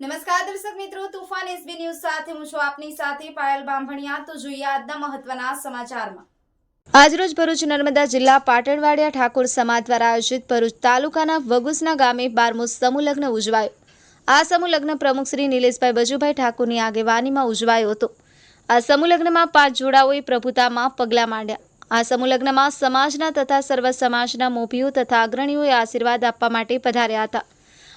નમસ્કાર દર્શક મિત્રો, તુફાન એસબી ન્યૂઝ સાથે હું છું આપની સાથે પાયલ બાંભણિયા. તો જોઈએ આજના મહત્વના સમાચારમાં. આજરોજ ભરૂચ નર્મદા જિલ્લા પાટણવાડિયા ઠાકોર સમાજ દ્વારા આયોજિત ભરૂચ તાલુકાના વગુસના ગામે બારમું સમૂહલગ્ન ઉજવાયું. આ સમૂહલગ્ન પ્રમુખ શ્રી નિલેશભાઈ બજુભાઈ ઠાકોરની આગેવાનીમાં ઉજવાયો હતો. આ સમૂહલગ્નમાં પાંચ જોડાઓએ પ્રભુતામાં પગલાં માંડ્યા. આ સમૂહલગ્નમાં સમાજના તથા સર્વ સમાજના મોભીઓ તથા અગ્રણીઓએ આશીર્વાદ આપવા માટે પધાર્યા હતા.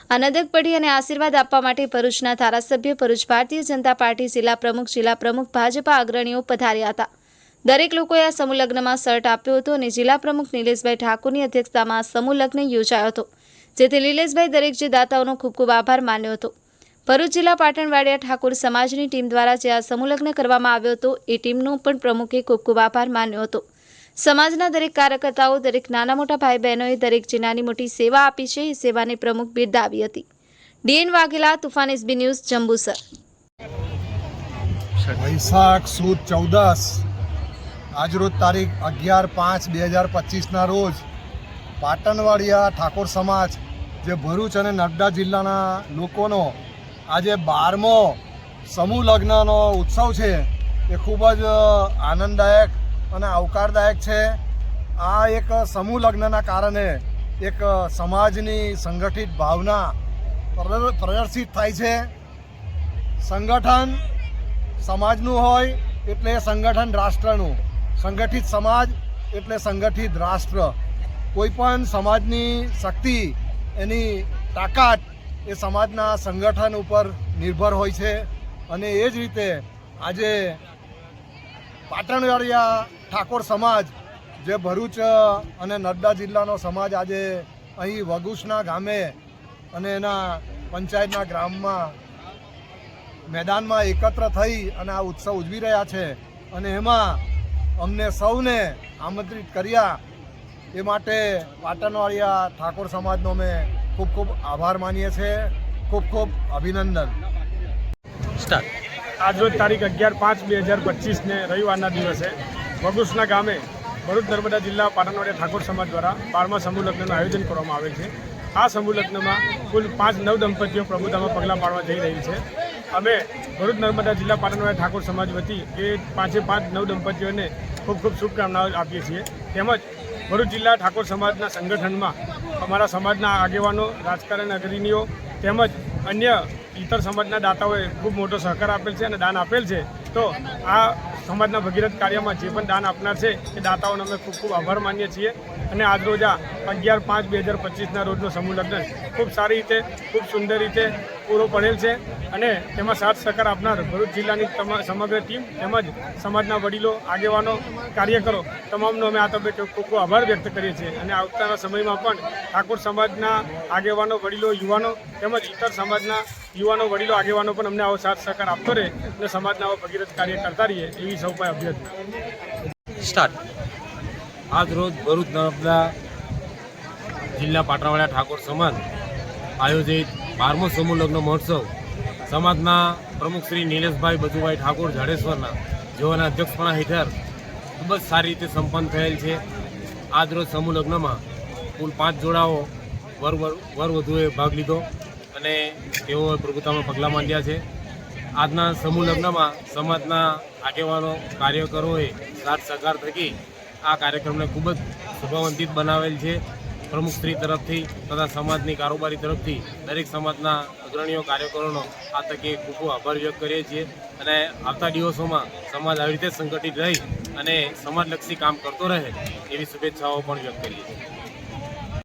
આ નદક પડી અને આશીર્વાદ આપવા માટે ભરૂચના ધારાસભ્ય ભરૂચ ભારતીય જનતા પાર્ટી જિલ્લા પ્રમુખ જિલ્લા પ્રમુખ ભાજપા અગ્રણીઓ પધાર્યા હતા. દરેક લોકોએ આ સમૂહલગ્નમાં શર્ટ આપ્યો હતો અને જિલ્લા પ્રમુખ નિલેશભાઈ ઠાકોરની અધ્યક્ષતામાં સમૂહલગ્ન યોજાયો હતો, જેથી નિલેશભાઈ દરેક જે દાતાઓનો ખૂબ ખૂબ આભાર માન્યો હતો. ભરૂચ જિલ્લા પાટણવાડિયા ઠાકોર સમાજની ટીમ દ્વારા જે આ સમૂહલગ્ન કરવામાં આવ્યો હતો, એ ટીમનો પણ પ્રમુખે ખૂબ ખૂબ આભાર માન્યો હતો. સમાજના દરેક કાર્યકર્તાઓ દરેક નાના મોટા ભાઈ બહેનોએ દરેક છેનાની મોટી સેવા આપી છે. એ સેવાને પ્રમુખ બિરદાવી હતી. D N Vaghela Toofan S B news Jambusar. વૈશાખ સુદ ચૌદસ આજરોજ તારીખ અગિયાર પાંચ બે હજાર પચીસના રોજ પાટણવાડિયા ઠાકોર સમાજ જે ભરૂચ અને નર્મદા જિલ્લાના લોકોનો આજે બારમો સમૂહ લગ્નનો ઉત્સવ છે એ ખૂબ જ આનંદદાયક અને આવકારદાયક છે. આ એક સમૂહ લગ્નના કારણે એક સમાજની સંગઠિત ભાવના પ્રદ- પ્રદર્શિત થાય છે. સંગઠન સમાજનું હોય એટલે સંગઠન રાષ્ટ્રનું. સંગઠિત સમાજ એટલે સંગઠિત રાષ્ટ્ર. કોઈ પણ સમાજની શક્તિ, એની તાકાત એ સમાજના સંગઠન ઉપર નિર્ભર હોય છે. અને એ જ રીતે આજે પાટણવાડિયા ઠાકોર સમાજ જે ભરૂચ અને નડ્ડા જિલ્લાનો સમાજ આજે અહીં વગુસના ગામે અને એના પંચાયતના ગ્રામમાં મેદાનમાં એકત્ર થઈ અને આ ઉત્સવ ઉજવી રહ્યા છે. અને એમાં અમને સૌને આમંત્રિત કર્યા. એ માટે પાટણવાડિયા ઠાકોર સમાજનો અમે ખૂબ ખૂબ આભાર માનીએ છીએ. ખૂબ ખૂબ અભિનંદન. આજરોજ તારીખ અગિયાર પાંચ બે હજાર પચીસને રવિવારના દિવસે વગુસના ગામે ભરૂચ નર્મદા જિલ્લા પાટણવાડિયા ઠાકોર સમાજ દ્વારા બારમા સમૂહ આયોજન કરવામાં આવેલ છે. આ સમૂહ કુલ પાંચ નવ દંપતીઓ પ્રભુતામાં પગલાં પાડવા જઈ રહી છે. અમે ભરૂચ નર્મદા જિલ્લા પાટણવાડિયા ઠાકોર સમાજ વતી એ પાંચે પાંચ નવ દંપતીઓને ખૂબ ખૂબ શુભકામનાઓ આપીએ છીએ. તેમજ ભરૂચ જિલ્લા ઠાકોર સમાજના સંગઠનમાં અમારા સમાજના આગેવાનો, રાજકારણ અગ્રણીઓ તેમજ અન્ય ઇતર સમાજના દાતાઓએ ખૂબ મોટો સહકાર આપેલ છે અને દાન આપેલ છે. તો આ સમાજના ભગીરથ કાર્યમાં જે પણ દાન આપનાર છે, એ દાતાઓનો અમે ખૂબ ખૂબ આભાર માનીએ છીએ. અને આજરોજ આ અગિયાર પાંચ બે હજાર પચીસના રોજનો સમૂહ લગ્ન ખૂબ સારી રીતે, ખૂબ સુંદર રીતે પૂરો પડેલ છે. અને તેમાં સાથ સહકાર આપનાર ભરૂચ જિલ્લાની સમગ્ર ટીમ તેમજ સમાજના વડીલો, આગેવાનો, કાર્યકરો તમામનો અમે આ તબક્કે ખૂબ ખૂબ આભાર વ્યક્ત કરીએ છીએ. અને આવતાના સમયમાં પણ ઠાકોર સમાજના આગેવાનો, વડીલો, યુવાનો તેમજ ઇતર સમાજના યુવાનો વડીલો આગેવાનો પણ અમને આવો સાથ સહકાર આપતો રહે અને સમાજના આવો ભગીરથ કાર્ય કરતા રહીએ એવી સૌ પાસે અભ્યર્થના સ્ટાર્ટ. આજ રોજ ભરૂચ નર્મદા જિલ્લા પાટણવાડા ઠાકોર સમાજ આયોજિત બારમો સમૂહ લગ્ન મહોત્સવ સમાજના પ્રમુખ શ્રી નિલેશભાઈ બચુભાઈ ઠાકોર જાડેશ્વરના જેઓના અધ્યક્ષપણા હેઠળ ખૂબ જ સારી રીતે સંપન્ન થયેલ છે. આજ રોજ સમૂહ લગ્નમાં કુલ પાંચ જોડાઓ વર વર- વર વધુએ ભાગ લીધો. અને તેઓએ પ્રભુતામાં પગલાં માંડ્યા છે. આજના સમૂહ લગ્નમાં સમાજના આગેવાનો, કાર્યકરોએ સાથ સહકાર થકી આ કાર્યક્રમને ખૂબ જ શુભવંતિત બનાવેલ છે. પ્રમુખશ્રી તરફથી તથા સમાજની કારોબારી તરફથી દરેક સમાજના અગ્રણીઓ, કાર્યકરોનો આ તકે ખૂબ ખૂબ આભાર વ્યક્ત કરીએ છીએ અને આવતા દિવસોમાં સમાજ આવી રીતે સંગઠિત રહી અને સમાજલક્ષી કામ કરતો રહે એવી શુભેચ્છાઓ પણ વ્યક્ત કરીએ છીએ.